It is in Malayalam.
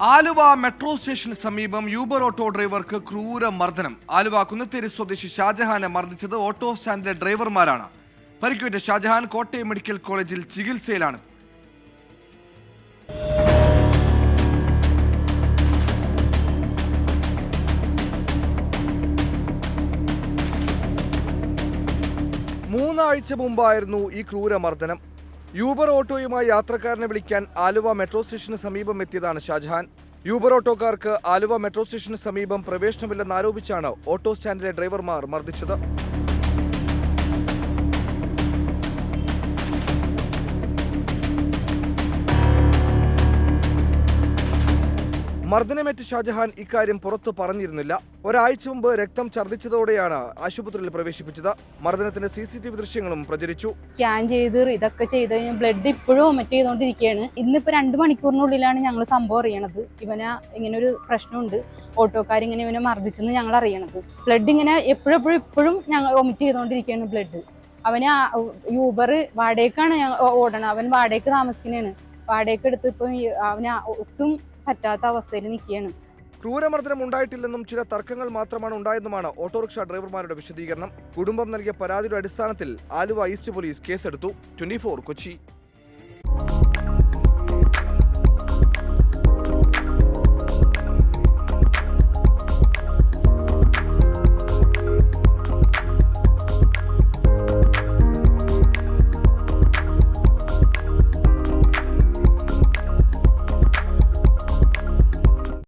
ആലുവ മെട്രോ സ്റ്റേഷന് സമീപം യൂബർ ഓട്ടോ ഡ്രൈവർക്ക് ക്രൂര മർദ്ദനം ആലുവ കുന്നത്തേരി സ്വദേശി ഷാജഹാനെ മർദ്ദിച്ചത് ഓട്ടോ സ്റ്റാൻഡിലെ ഡ്രൈവർമാരാണ്. പരിക്കേറ്റ ഷാജഹാൻ കോട്ടയം മെഡിക്കൽ കോളേജിൽ ചികിത്സയിലാണ്. മൂന്നാഴ്ച മുമ്പായിരുന്നു ഈ ക്രൂരമർദ്ദനം. യൂബർ ഓട്ടോയുമായി യാത്രക്കാരനെ വിളിക്കാൻ ആലുവ മെട്രോ സ്റ്റേഷന് സമീപം എത്തിയതാണ് ഷാജഹാൻ. യൂബർ ഓട്ടോക്കാർക്ക് ആലുവ മെട്രോ സ്റ്റേഷന് സമീപം പ്രവേശനമില്ലെന്ന് ആരോപിച്ചാണ് ഓട്ടോ സ്റ്റാൻഡിലെ ഡ്രൈവർമാർ മർദ്ദിച്ചത്. മർദ്ദനമേറ്റ ഷാജഹാൻ ഇക്കാര്യം പുറത്തു പറഞ്ഞിരുന്നില്ല. ഒരാഴ്ച മുമ്പ് രക്തം ഛർദ്ദിച്ചതോടെയാണ് ആശുപത്രിയിൽ പ്രവേശിപ്പിച്ചത്. മർദ്ദനത്തിന്റെ സി സി ടി വി ദൃശ്യങ്ങളും പ്രചരിച്ചു. സ്കാൻ ചെയ്ത് ഇതൊക്കെ ചെയ്ത് ബ്ലഡ് ഇപ്പോഴും വൊമിറ്റ് ചെയ്തുകൊണ്ടിരിക്കുകയാണ്. ഇന്നിപ്പോ രണ്ട് മണിക്കൂറിനുള്ളിലാണ് ഞങ്ങൾ സംഭവം അറിയണത്. ഇവന് ഇങ്ങനെ ഒരു പ്രശ്നമുണ്ട്. ഓട്ടോക്കാർ ഇങ്ങനെ ഇവനെ മർദ്ദിച്ചെന്ന് ഞങ്ങൾ അറിയണത്. ബ്ലഡ് ഇങ്ങനെ എപ്പോഴെപ്പോഴും ഇപ്പോഴും ഞങ്ങൾ ഒമിറ്റ് ചെയ്തുകൊണ്ടിരിക്കുകയാണ് ബ്ലഡ് അവന് യൂബർ വാടകയ്ക്കാണ് ഓടണം അവൻ വാടകയ്ക്ക് താമസിക്കുന്നതാണ്. വാടകയ്ക്ക് എടുത്ത് ഇപ്പം അവന് ഒട്ടും പറ്റാത്ത അവസ്ഥയിൽ നിൽക്കുകയാണ്. ക്രൂരമർദ്ദനം ഉണ്ടായിട്ടില്ലെന്നും ചില തർക്കങ്ങൾ മാത്രമാണ് ഉണ്ടായെന്നുമാണ് ഓട്ടോറിക്ഷ ഡ്രൈവർമാരുടെ വിശദീകരണം. കുടുംബം നൽകിയ പരാതിയുടെ അടിസ്ഥാനത്തിൽ ആലുവ ഈസ്റ്റ് പോലീസ് കേസെടുത്തു. ട്വന്റി കൊച്ചി.